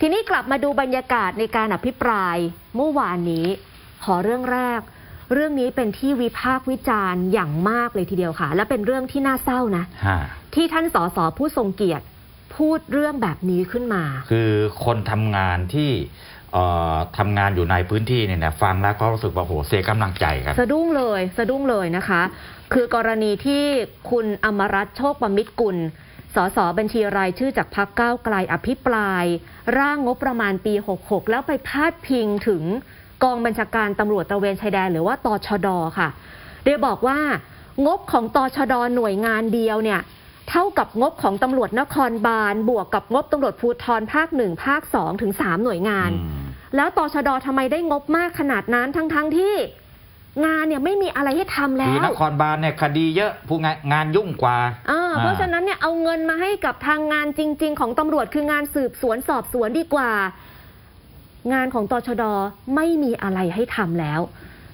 ทีนี้กลับมาดูบรรยากาศในการอภิปรายเมื่อวานนี้ขอเรื่องแรก เรื่องนี้เป็นที่วิพากษ์วิจารณ์อย่างมากเลยทีเดียวค่ะ และเป็นเรื่องที่น่าเศร้านะฮะที่ท่านสสผู้ทรงเกียรติพูดเรื่องแบบนี้ขึ้นมา คือคนทำงานที่เอ่อทำงานอยู่ในพื้นที่เนี่ยนะฟังแล้วก็รู้สึกว่าโหเสียกำลังใจกัน สะดุ้งเลย สะดุ้งเลยนะคะ คือกรณีที่คุณอมรัตน์โชคประมิตรกุล สสบัญชีรายชื่อจากพักก้าวไกลอภิปราย ร่างงบประมาณปี 66 แล้วไปพาดพิงถึงกองบัญชาการตำรวจตระเวนชายแดนหรือว่าตชดค่ะ โดยบอกว่างบของตชดหน่วยงานเดียวเนี่ยเท่ากับงบของตำรวจนครบาล บวกกับงบตำรวจภูธรภาคหนึ่งภาคสองถึงสามหน่วยงาน แล้วตชดทำไมได้งบมากขนาดนั้นทั้งๆทที่ งานเนี่ยไม่มีอะไรให้ทำแล้คือนวครบาลเนี่ยคดีเยอะผู้งานงานยุ่งกว่า อ่าอ่า เพราะฉะนั้นเนี่ยเอาเงินมาให้กับทางงานจริง ๆ ของตำรวจคืองานสืบสวนสอบสวนดีกว่า งานของตชดไม่มีอะไรให้ทำแล้ว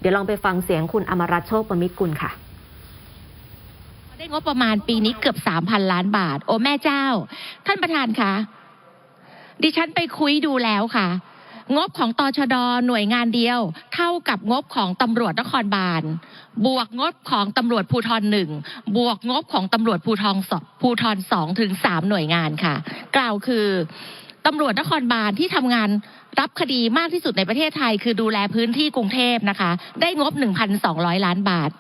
เดี๋ยวลองไปฟังเสียงคุณอมรัตน์โชคประมิตรกุลค่ะ ได้งบประมาณปีนี้เกือบสามพันล้านบาท โอ้แม่เจ้า ท่านประธานคะ ดิฉันไปคุยดูแล้วค่ะ งบของตชดหน่วยงานเดียวเท่ากับงบของตำรวจนครบาลบวกงบของตำรวจภูทรหนึ่งบวกงบของตำรวจภูทรสองภูทรสองถึงสามหน่วยงานค่ะ กล่าวคือตำรวจนครบาลที่ทำงานรับคดีมากที่สุดในประเทศไทย คือดูแลพื้นที่กรุงเทพนะคะ ได้งบ 1,200 ล้านบาท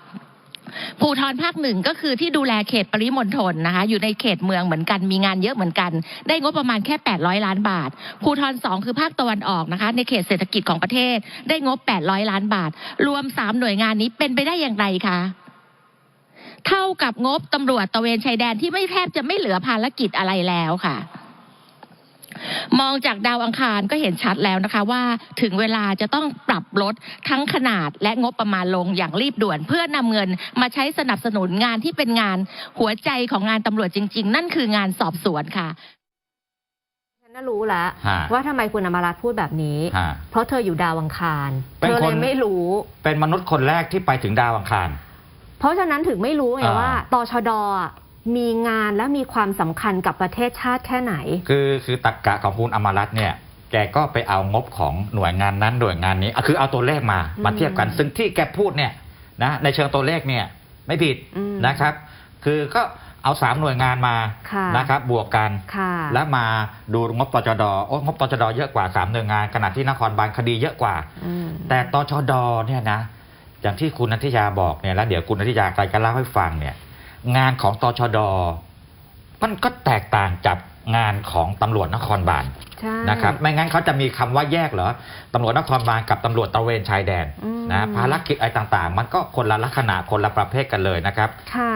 ภูทรภาคหนึ่งก็คือที่ดูแลเขตปริมณฑลนะคะอยู่ในเขตเมืองเหมือนกันมีงานเยอะเหมือนกัน ได้งบประมาณแค่ 800 ล้านบาท ภูทรสองคือภาคตะวันออกนะคะในเขตเศรษฐกิจของประเทศ ได้งบ 800 ล้านบาท รวม 3 หน่วยงานนี้เป็นไปได้อย่างไรคะเท่ากับงบตำรวจตะเวนชายแดนที่ไม่แทบจะไม่เหลือภารกิจอะไรแล้วค่ะ มองจากดาวอังคารก็เห็นชัดแล้วนะคะว่าถึงเวลาจะต้องปรับลดทั้งขนาดและงบประมาณลงอย่างรีบด่วน เพื่อนำเงินมาใช้สนับสนุนงานที่เป็นงานหัวใจของงานตำรวจจริง ๆ นั่นคืองานสอบสวนค่ะฉันน่ารู้แล้วฮะว่าทำไมคุณอมรัตน์พูดแบบนี้ฮะเพราะเธออยู่ดาวอังคารเป็เธนอคนเลยไม่รู้ เป็นมนุษย์คนแรกที่ไปถึงดาวอังคาร เพราะฉะนั้นถึงไม่รู้ไงอ่าว่าตชดอะ มีงานและมีความสำคัญกับประเทศชาติแค่ไหน คือคือตักกะของคุณอมรัตน์เนี่ย แกก็ไปเอางบของหน่วยงานนั้นหน่วยงานนี้อะคือเอาตัวเลขมาอืมมาเทียบกัน ซึ่งที่แกพูดเนี่ยนะในเชิงตัวเลขเนี่ยไม่ผิดอืมนะครับ คือก็เอาสามหน่วยงานมาค่ะ นะครับบวกกัน ค่ะแล้วมาดูงบตชดโอ้งบตชดเยอะกว่าสามหน่วยงานขณะที่นครบาลคดีเยอะกว่า อืม แต่ตชดเนี่ยนะ อย่างที่คุณนัทยาบอกเนี่ยแล้วเดี๋ยวคุณนัทยาใครจะเล่าให้ฟังเนี่ย งานของตชด มันก็แตกต่างจากงานของตำรวจนครบาลใช่นะครับไม่งั้นเขาจะมีคำว่าแยกเหรอตำรวจนครบาลกับตำรวจตระเวนชายแดนอืมนะภารกิจอะไรต่างๆ มันก็คนละลักษณะคนละประเภทกันเลยนะครับ ค่ะ